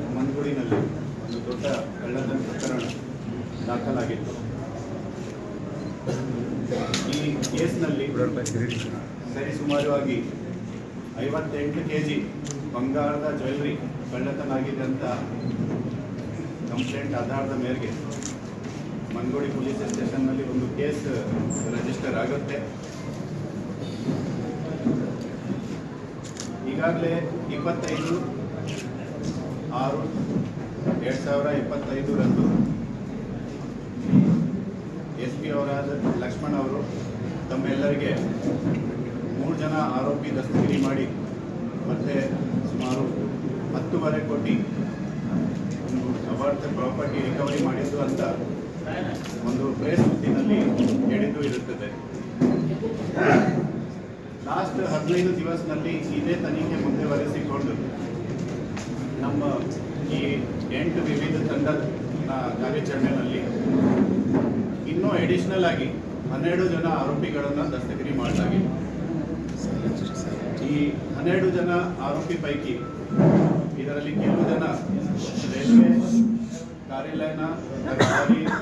ಕೆನರಾ ಮಂಗೂಡಿನಲ್ಲಿ ಒಂದು ದೊಡ್ಡ ಕಳ್ಳತನ ಪ್ರಕರಣ ದಾಖಲಾಗಿತ್ತು. ಈ ಕೇಸ್ನಲ್ಲಿ ಸರಿಸುಮಾರವಾಗಿ ಐವತ್ತೆಂಟು ಕೆ ಜಿ ಬಂಗಾರದ ಜ್ಯುವೆಲ್ರಿ ಕಳ್ಳತನ ಆಗಿದೆ ಅಂತ ಕಂಪ್ಲೇಂಟ್ ಆಧಾರದ ಮೇರೆಗೆ ಮಂಗೋಡಿ ಪೊಲೀಸ್ ಸ್ಟೇಷನ್ನಲ್ಲಿ ಒಂದು ಕೇಸ್ ರಿಜಿಸ್ಟರ್ ಆಗುತ್ತೆ. ಈಗಾಗಲೇ ಇಪ್ಪತ್ತೈದು ಆರು, ಎರಡು ಸಾವಿರ ಇಪ್ಪತ್ತೈದರಂದು ಎಸ್ ಪಿ ಅವರಾದ ಲಕ್ಷ್ಮಣ್ ಅವರು ತಮ್ಮೆಲ್ಲರಿಗೆ ಮೂರು ಜನ ಆರೋಪಿ ದಸ್ತಗಿರಿ ಮಾಡಿ ಮತ್ತೆ ಸುಮಾರು ಹತ್ತೂವರೆ ಕೋಟಿ ಅಬಾರ್ಥ ಪ್ರಾಪರ್ಟಿ ರಿಕವರಿ ಮಾಡಿದ್ದು ಅಂತ ಒಂದು ಪ್ರೇಸ್ ಸುದ್ದಿನಲ್ಲಿ ಹೇಳಿದ್ದು ಇರುತ್ತದೆ. ಲಾಸ್ಟ್ ಹದಿನೈದು ದಿವಸದಲ್ಲಿ ಇದೇ ತನಿಖೆ ಮುಂದುವರೆಸಿಕೊಂಡು ನಮ್ಮ ಈ ಎಂಟು ವಿವಿಧ ತಂಡದ ಕಾರ್ಯಾಚರಣೆಯಲ್ಲಿ ಇನ್ನೂ ಅಡಿಷನಲ್ ಆಗಿ ಹನ್ನೆರಡು ಜನ ಆರೋಪಿಗಳನ್ನು ದಸ್ತಗಿರಿ ಮಾಡಲಾಗಿದೆ. ಈ ಹನ್ನೆರಡು ಜನ ಆರೋಪಿ ಪೈಕಿ ಇದರಲ್ಲಿ ಕೆಲವು ಜನ ರೈಲ್ವೆ ಕಾರ್ಯಾಲಯನ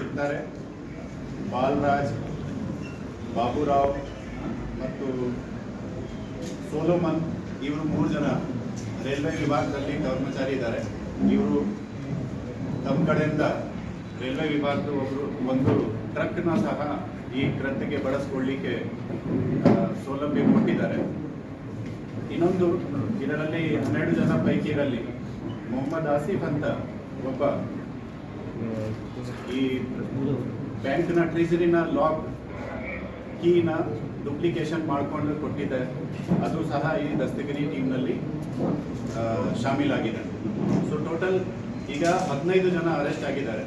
ಇರ್ತಾರೆ ಬಾಲರಾಜ್, ಬಾಬುರಾವ್ ಮತ್ತು ಸೋಲೋಮನ್, ಇವರು ಮೂರು ಜನ ರೈಲ್ವೆ ವಿಭಾಗದಲ್ಲಿ ಕರ್ಮಚಾರಿ ಇದ್ದಾರೆ. ಇವರು ತಮ್ಮ ಕಡೆಯಿಂದ ರೈಲ್ವೆ ವಿಭಾಗದ ಒಬ್ಬರು ಒಂದು ಟ್ರಕ್ನ ಸಹ ಈ ಗ್ರಂಥಕ್ಕೆ ಬಳಸ್ಕೊಳ್ಳಿಕ್ಕೆ ಸೌಲಭ್ಯ ಕೊಟ್ಟಿದ್ದಾರೆ. ಇನ್ನೊಂದು, ಇದರಲ್ಲಿ ಹನ್ನೆರಡು ಜನ ಪೈಕಿರಲ್ಲಿ ಮೊಹಮ್ಮದ್ ಆಸಿಫ್ ಅಂತ ಒಬ್ಬ, ಈ ಬ್ಯಾಂಕ್ನ ಟ್ರೆಜರಿನ ಲಾಕ್ ಕೀನ ಡುಪ್ಲಿಕೇಶನ್ ಮಾಡಿಕೊಂಡು ಕೊಟ್ಟಿದ್ದಾರೆ ಅದು ಸಹ ಈ ದಸ್ತಗಿರಿ ಟೀಮ್ನಲ್ಲಿ ಶಾಮೀಲಾಗಿದೆ. ಸೊ ಟೋಟಲ್ ಈಗ ಹದಿನೈದು ಜನ ಅರೆಸ್ಟ್ ಆಗಿದ್ದಾರೆ.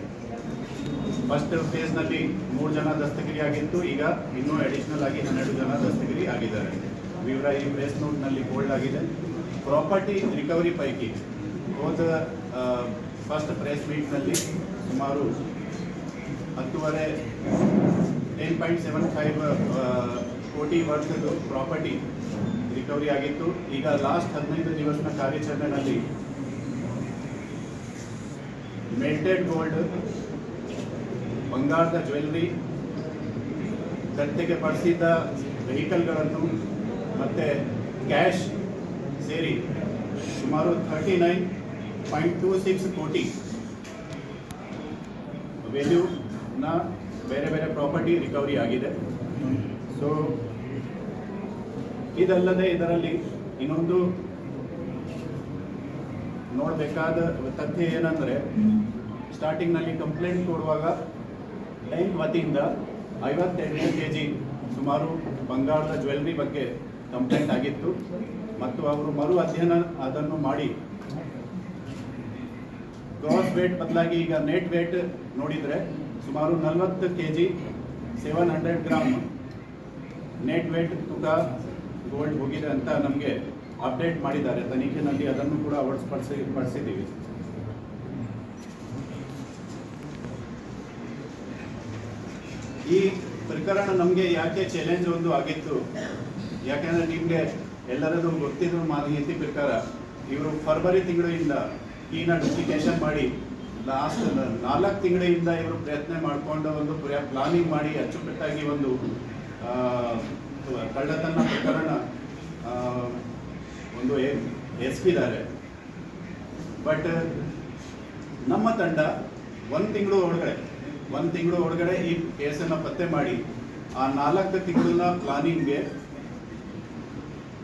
ಫಸ್ಟ್ ಫೇಸ್ನಲ್ಲಿ ಮೂರು ಜನ ದಸ್ತಗಿರಿ ಆಗಿತ್ತು. ಈಗ ಇನ್ನೂ ಅಡಿಷನಲ್ ಆಗಿ ಹನ್ನೆರಡು ಜನ ದಸ್ತಗಿರಿ ಆಗಿದ್ದಾರೆ. ವಿವರ ಈ ಪ್ರೆಸ್ ನೋಟ್ನಲ್ಲಿ ಹೋಲ್ಡ್ ಆಗಿದೆ. ಪ್ರಾಪರ್ಟಿ ರಿಕವರಿ ಪೈಕಿ ಹೋದ ಫಸ್ಟ್ ಪ್ರೆಸ್ ಮೀಟ್ನಲ್ಲಿ ಸುಮಾರು ಹತ್ತುವರೆ ಟೆನ್ ಪಾಯಿಂಟ್ ಸೆವೆನ್ ಫೈವ್ ಕೋಟಿ ವರ್ಷದ್ದು ಪ್ರಾಪರ್ಟಿ ರಿಕವರಿ ಆಗಿತ್ತು. ಈಗ ಲಾಸ್ಟ್ ಹದಿನೈದು ದಿವಸದ ಕಾರ್ಯಾಚರಣೆಯಲ್ಲಿ ಮೆಲ್ಟೆಡ್ ಗೋಲ್ಡ್, ಬಂಗಾರದ ಜ್ಯುವೆಲ್ರಿ ಕತ್ತೆಗೆ ಬಳಸಿದ ವೆಹಿಕಲ್ಗಳನ್ನು ಮತ್ತು ಕ್ಯಾಶ್ ಸೇರಿ ಸುಮಾರು thirty nine point two six crore ವ್ಯಾಲ್ಯೂನ ಬೇರೆ ಬೇರೆ ಪ್ರಾಪರ್ಟಿ ರಿಕವರಿ ಆಗಿದೆ. ಸೊ ಇದಲ್ಲದೆ ಇದರಲ್ಲಿ ಇನ್ನೊಂದು ನೋಡಬೇಕಾದ ತಥ್ಯ ಏನಂದರೆ ಸ್ಟಾರ್ಟಿಂಗ್ನಲ್ಲಿ ಕಂಪ್ಲೇಂಟ್ ಕೊಡುವಾಗ ಲೈನ್ ವತಿಯಿಂದ ಐವತ್ತೆಂಟು ಕೆ ಜಿ ಸುಮಾರು ಬಂಗಾರದ ಜ್ಯುವೆಲ್ರಿ ಬಗ್ಗೆ ಕಂಪ್ಲೇಂಟ್ ಆಗಿತ್ತು. ಮತ್ತು ಅವರು ಮರು ಅಧ್ಯಯನ ಅದನ್ನು ಮಾಡಿ. ಗ್ರಾಸ್ ವೇಟ್ ಬದಲಾಗಿ ಈಗ ನೆಟ್ ವೇಟ್ ನೋಡಿದರೆ ಸುಮಾರು ನಲವತ್ತು K G seven hundred gram net weight ತೂಕ ಗೋಲ್ಡ್ ಹೋಗಿದೆ ಅಂತ ನಮಗೆ ಅಪ್ಡೇಟ್ ಮಾಡಿದ್ದಾರೆ. ತನಿಖೆನಲ್ಲಿ ಅದನ್ನು ಕೂಡ ಅಳವಡಿಸಿ ಪಡಿಸಿದ್ದೀವಿ. ಈ ಪ್ರಕರಣ ನಮಗೆ ಯಾಕೆ ಚಾಲೆಂಜ್ ಒಂದು ಆಗಿತ್ತು? ಯಾಕೆಂದರೆ ನಿಮಗೆ ಎಲ್ಲರದು ಗೊತ್ತಿರೋ ಮಾಹಿತಿ ಪ್ರಕಾರ ಇವರು ಫೆಬ್ರವರಿ ತಿಂಗಳಿಂದ ಈ ನೋಟಿಫಿಕೇಶನ್ ಮಾಡಿ ಲಾಸ್ಟ್ ನಾಲ್ಕು ತಿಂಗಳಿಂದ ಇವರು ಪ್ರಯತ್ನ ಮಾಡಿಕೊಂಡು ಒಂದು ಪ್ಲಾನಿಂಗ್ ಮಾಡಿ ಅಚ್ಚುಕಟ್ಟಾಗಿ ಒಂದು ಕಳ್ಳತನ ಪ್ರಕರಣ ಒಂದು ಎಸ್ ಪಿ ಎಸ್ಪಿದ್ದಾರೆ ಬಟ್ ನಮ್ಮ ತಂಡ ಒಂದು ತಿಂಗಳು ಒಳಗಡೆ, ಒಂದು ತಿಂಗಳು ಒಳಗಡೆ ಈ ಕೇಸನ್ನು ಪತ್ತೆ ಮಾಡಿ, ಆ ನಾಲ್ಕು ತಿಂಗಳ ಪ್ಲಾನಿಂಗ್ಗೆ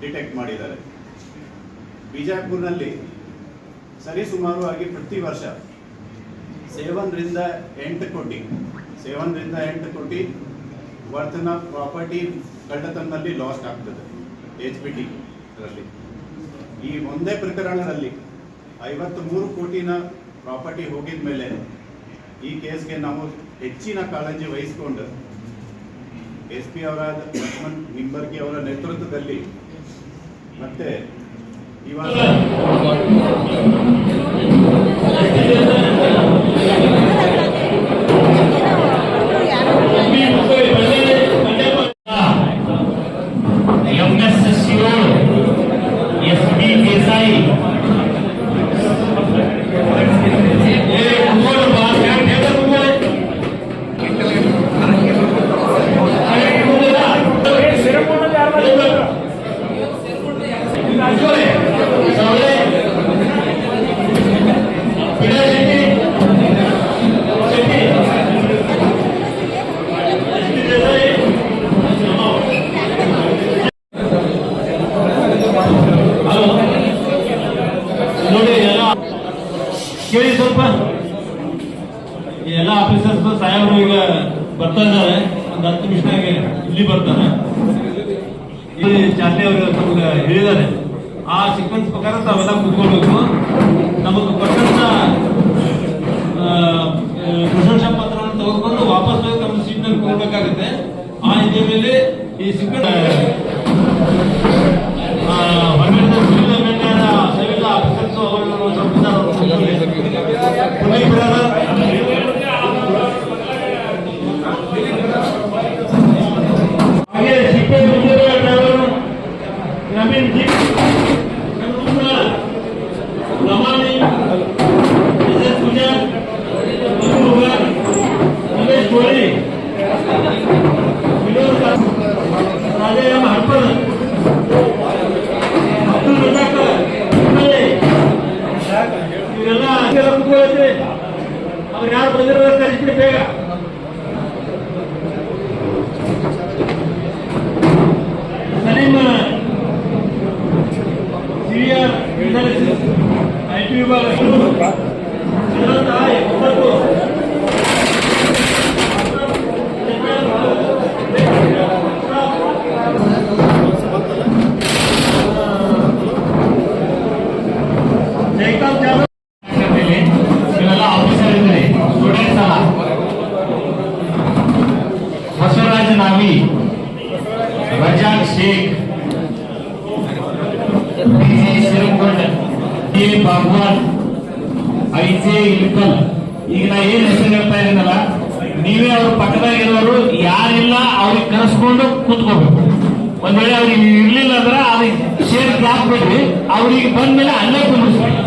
ಡಿಟೆಕ್ಟ್ ಮಾಡಿದ್ದಾರೆ. ಬಿಜಾಪುರ್ನಲ್ಲಿ ಸರಿಸುಮಾರು ಆಗಿ ಪ್ರತಿ ವರ್ಷ ಸೇವನ್ರಿಂದ ಎಂಟು ಕೋಟಿ ಸೇವನ್ರಿಂದ ಎಂಟು ಕೋಟಿ ವರ್ತ್ನ ಪ್ರಾಪರ್ಟಿ ಕಳ್ಳತನದಲ್ಲಿ ಲಾಸ್ಟ್ ಆಗ್ತದೆ ಎಚ್ ಬಿ ಟಿ ಅದರಲ್ಲಿ ಈ ಒಂದೇ ಪ್ರಕರಣದಲ್ಲಿ ಐವತ್ತು ಮೂರು ಕೋಟಿನ ಪ್ರಾಪರ್ಟಿ ಹೋಗಿದ ಮೇಲೆ ಈ ಕೇಸ್ಗೆ ನಾವು ಹೆಚ್ಚಿನ ಕಾಳಜಿ ವಹಿಸಿಕೊಂಡು ಎಸ್ ಪಿ ಅವರಾದ ಲಕ್ಷ್ಮಣ್ ನಿಂಬರ್ಗಿ ಅವರ ನೇತೃತ್ವದಲ್ಲಿ ಮತ್ತೆ ಇವಾಗ ಇಲ್ಲಿ ಬರ್ತಾರೆ ಇಲ್ಲಿ ಚಾರ್ಲಿ ಅವರು ನಮ್ಗೆ ಹೇಳಿದ್ದಾರೆ. ಆ ಸೀಕ್ವೆನ್ಸ್ ಪ್ರಕಾರ ತಾವೆಲ್ಲ ಕೂತ್ಕೊಳ್ಬೇಕು. ನಮಗೆ ಕೊಟ್ಟಂತ ಪ್ರಶಂಸಾ ಪತ್ರವನ್ನು ತೆಗೆದುಕೊಂಡು ವಾಪಸ್ ಹೋಗಿ ನಮ್ಮ ಸೀಟ್ನಲ್ಲಿ ಕೊಡಬೇಕಾಗುತ್ತೆ. ಆ ಹಿನ್ನೆಲೆಯಲ್ಲಿ ಈ ಸೀಕ್ವೆನ್ಸ್ 你们输了？你们打野输了。ಇಲ್ಕಲ್ ಈಗ ನಾ ಏನ್ ಹೆಸರು ಹೇಳ್ತಾ ಇದ್ದೀನಲ್ಲ, ನೀವೇ ಅವ್ರ ಪಕ್ಕದಾಗಿರೋರು ಯಾರಿಲ್ಲ ಅವ್ರಿಗೆ ಕರೆಸ್ಕೊಂಡು ಕೂತ್ಕೋಬೇಕು. ಒಂದ್ ವೇಳೆ ಅವ್ರಿಗೆ ಇರ್ಲಿಲ್ಲ ಅಂದ್ರೆ ಅದಕ್ಕೆ ಶೇರ್ ಗ್ಯಾಪ್ ಬಿಡ್ರಿ, ಅವ್ರಿಗೆ ಬಂದ್ಮೇಲೆ ಅಲ್ಲೇ ಕುಂದಿಸ್ಬೇಕು